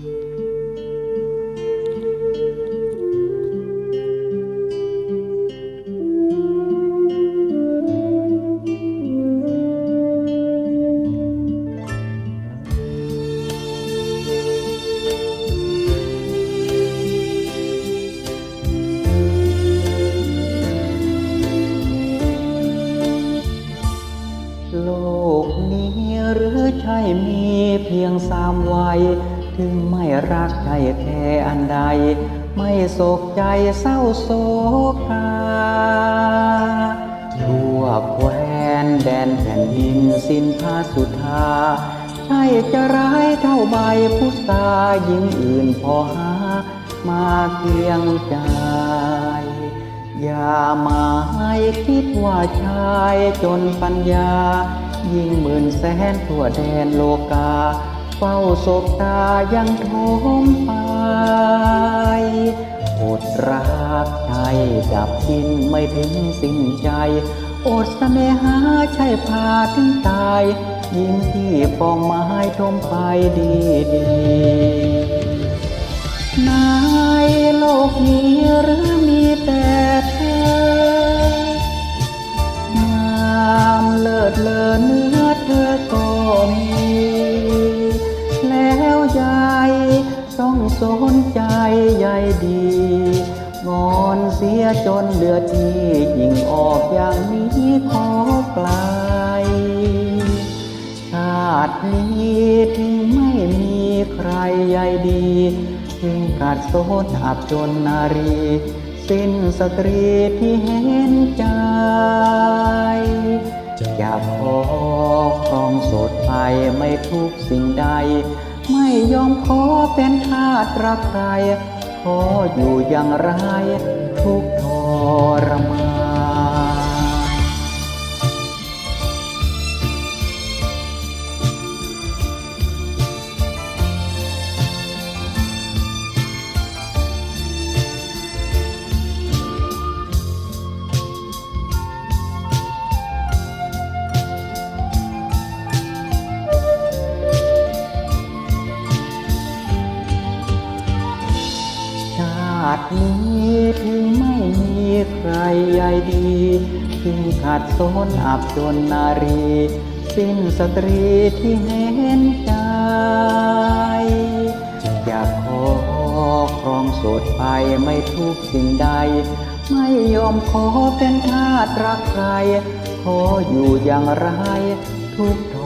โลกนี้หรือใช่มีเพียงสามวัย ถึงไม่รักใช่แค่อันใด ไม่โศกใจเศร้าโศกาทั่วแคว้นแดนแผ่นดินสิ้นพาสุธาใช่จะร้ายเท่าใบพุทราหญิงอื่นพอหา มาเคียงใจอย่ามาให้คิดว่าชายจนปัญญา ยิ่งหมื่นแสนทั่วแดนโลกา เฝ้าศบตายังโทมไปอดรักใจดับกินไม่ถึงสิ้นใจอดเสน่หาใช่พาถึงตาย ยิ่งที่ปองไม้ทมไปดีดีๆในโล สนใจใยดี งอนเสียจนเดือดที่ยิ่งออกอย่างนี้ขอไกลชาตินี้ถึงไม่มีใครใยดีถึงกัดโซนอับจนนารี สิ้นสตรีที่เห็นใจ อยากขอครองสดไปไม่ทุกสิ่งใด ยอมขอเป็นทาสรักใครขออยู่อย่างไรทุกทรมานาตินี้ถึงไม่มีใครใยดีถึงขาดโซนอับจนนารี สิ้นสตรีที่เห็นใจอยากขอครองโสดไปไม่ทุกสิ่งใด ไม่ยอมขอเป็นทาสรักใคร ขออยู่อย่างไรทุกข์ท